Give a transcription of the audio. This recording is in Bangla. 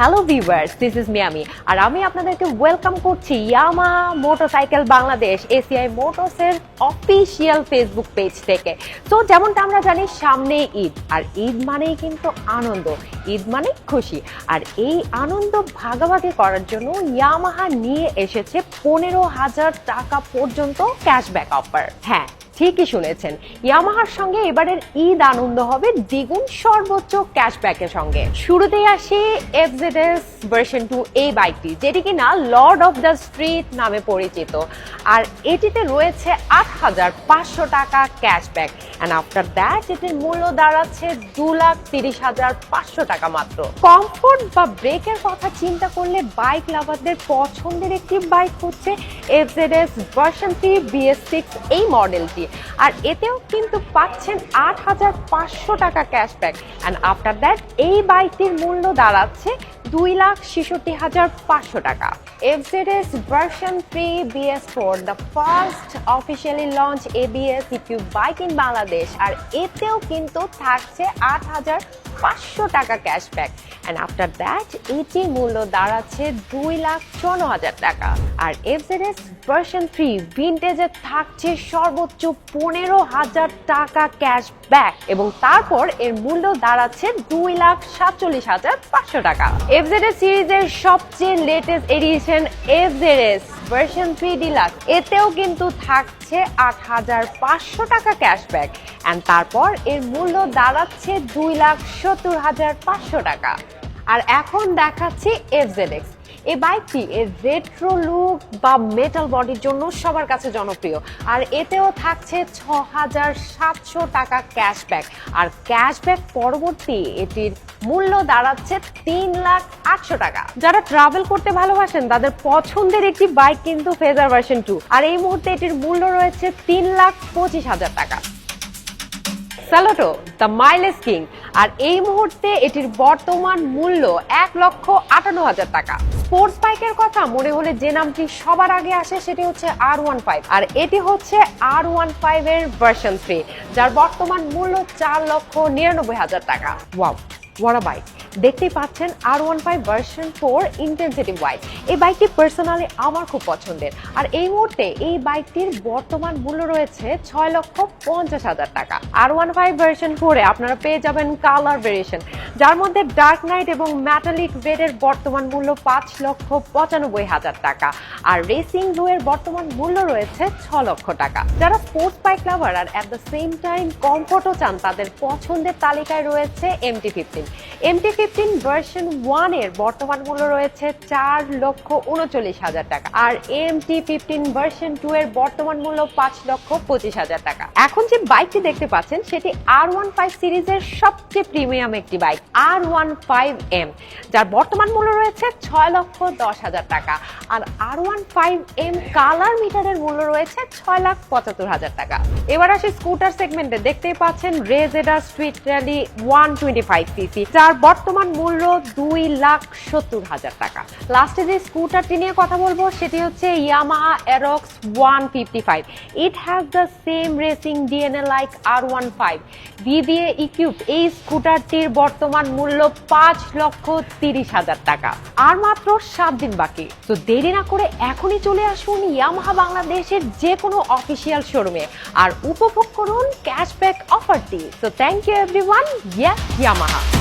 Hello viewers this is Miami আর আমি আপনাদেরকে ওয়েলকাম করছি ইয়ামা মোটরসাইকেল বাংলাদেশ এসিআই মোটরসের অফিসিয়াল ফেসবুক পেজ থেকে। তো যেমনটা আমরা জানি, সামনে ঈদ, আর ঈদ মানেই কিন্তু আনন্দ, ঈদ মানে খুশি, আর এই আনন্দ ভাগাভাগি করার জন্য ইয়ামাহা নিয়ে এসেছে পনেরো হাজার টাকা পর্যন্ত ক্যাশব্যাক অফার হ্যাঁ ঠিকই শুনেছেন। ইয়ামাহার সঙ্গে এবারের ঈদ আনন্দ হবে দ্বিগুণ সর্বোচ্চ ক্যাশব্যাকের সঙ্গে। শুরুতেই আসি এফজেডএস ভার্সন টু এই বাইকটি যেটি কিনা লর্ড অফ দ্য স্ট্রিট নামে পরিচিত। আর এটিতে রয়েছে আট হাজার পাঁচশো টাকা ক্যাশব্যাক অ্যান্ড আফটার দ্যাট এটির মূল্য দাঁড়াচ্ছে দু লাখ তিরিশ হাজার পাঁচশো টাকা মাত্র। কমফোর্ট বা ব্রেকের কথা চিন্তা করলে বাইক লাভারদের পছন্দের একটি বাইক হচ্ছে FZS version three BS six এই মডেলটি আর এতেও কিন্তু পাচ্ছেন আট হাজার পাঁচশো টাকা ক্যাশব্যাক। অ্যান্ড আফটার দ্যাট এই বাইকটির মূল্য দাঁড়াচ্ছে দুই লাখ ছেষট্টি হাজার পাঁচশো টাকা। FZS version three BS four the first officially launch ABS EQ bike in Bangladesh আর এতেও কিন্তু থাকছে আট হাজার পাঁচশো টাকা ক্যাশব্যাক অ্যান্ড আফটার দ্যাট এটির মূল্য দাঁড়াচ্ছে দুই লাখ চুয়ান্ন হাজার টাকা। আর এফজেডএস ভার্সন থ্রি ভিন্টেজে থাকছে সর্বোচ্চ পনেরো হাজার টাকা ক্যাশব্যাক এবং তারপর এর মূল্য দাঁড়াচ্ছে দুই লাখ সাতচল্লিশ হাজার পাঁচশো টাকা। এফজেডএস সিরিজের সবচেয়ে latest edition FZS version three deluxe এতেও কিন্তু থাকছে আট হাজার পাঁচশো টাকা ক্যাশব্যাক অ্যান্ড তারপর এর মূল্য দাঁড়াচ্ছে দুই লাখ সত্তর হাজার পাঁচশো টাকা। আর এখন দেখাচ্ছি এফজেডএক্স এই বাইকটি এর রেট্রো লুক বা মেটাল বডির জন্য সবার কাছে জনপ্রিয়। আর এতেও থাকছে ছ হাজার সাতশো টাকা ক্যাশব্যাক আর ক্যাশব্যাক পরবর্তী এটির মূল্য দাঁড়াচ্ছে তিন লাখ আটশো টাকা। যারা ট্রাভেল করতে ভালোবাসেন, তাদের পছন্দের একটি বাইক কিন্তু ফেজার ভার্সন টু আর এই মুহূর্তে এটির মূল্য রয়েছে তিন লাখ পঁচিশ হাজার টাকা। স্যালোটো দ্য মাইলেজ কিং আর এই মুহূর্তে এটির বর্তমান মূল্য এক লক্ষ আটান্ন হাজার টাকা। স্পোর্টস বাইকের কথা মনে হলে যে নামটি সবার আগে আসে সেটি হচ্ছে আর ওয়ান ফাইভ আর এটি হচ্ছে আর ওয়ান ফাইভ এর ভার্সন থ্রি যার বর্তমান মূল্য চার লক্ষ নিরানব্বই হাজার টাকা। ওয়াও ওয়ারা বাইক দেখতেই পাচ্ছেন R one five version four intensity white এই বাইকটি পার্সোনালি আমার খুব পছন্দের। আর এই মুহূর্তে এই বাইকটির বর্তমান মূল্য রয়েছে ছয় লক্ষ পঞ্চাশ হাজার টাকা। আর ওয়ান ফাইভ ভার্সন ফোরে আপনারা পেয়ে যাবেন কালার ভেরিয়েশন যার মধ্যে ডার্ক নাইট এবং ম্যাটালিক রেডের বর্তমান মূল্য পাঁচ লক্ষ পঁচানব্বই হাজার টাকা। আর রেসিং ব্লু এর বর্তমান মূল্য রয়েছে ছ লক্ষ টাকা। যারা স্পোর্টস বাইক লাভার আর অ্যাট দ্য সেম টাইম কমফোর্টও চান, তাদের পছন্দের তালিকায় রয়েছে MT fifteen MT fifteen version ওয়ানের বর্তমান মূল্য রয়েছে চার লক্ষ উনচল্লিশ হাজার টাকা। আর এমটি ফিফটিন ভার্সন টু এর বর্তমান মূল্য পাঁচ লক্ষ পঁচিশ হাজার টাকা। এখন যে বাইকটি দেখতে পাচ্ছেন, সেটি আর ওয়ান ফাইভ সিরিজের সবচেয়ে প্রিমিয়াম একটি bike R one five M যার বর্তমান মূল্য রয়েছে ছয় লক্ষ দশ হাজার টাকা। আর R one five M colour মিটারের মূল্য রয়েছে ছয় লাখ পঁচাত্তর হাজার টাকা। এবার আসি স্কুটার সেগমেন্টে দেখতেই পাচ্ছেন RayZR street rally one twenty five CC যার বর্তমান মূল্য দুই লাখ সত্তর হাজার টাকা। লাস্টে যে স্কুটারটি নিয়ে কথা বলব, সেটি হচ্ছে Yamaha Aerox one fifty five. It has the same racing DNA like R one five VVA ইকিউব এই স্কুটারটির বর্তমান মূল্য পাঁচ লক্ষ তিরিশ হাজার টাকা। আর মাত্র সাত দিন বাকি। তো দেরি না করে এখনই চলে আসুন ইয়ামাহা বাংলাদেশের যে কোনো অফিসিয়াল শোরুমে আর উপভোগ করুন ক্যাশব্যাক অফারটি তো থ্যাংক ইউ এভরিওয়ান ইয়া ইয়ামাহা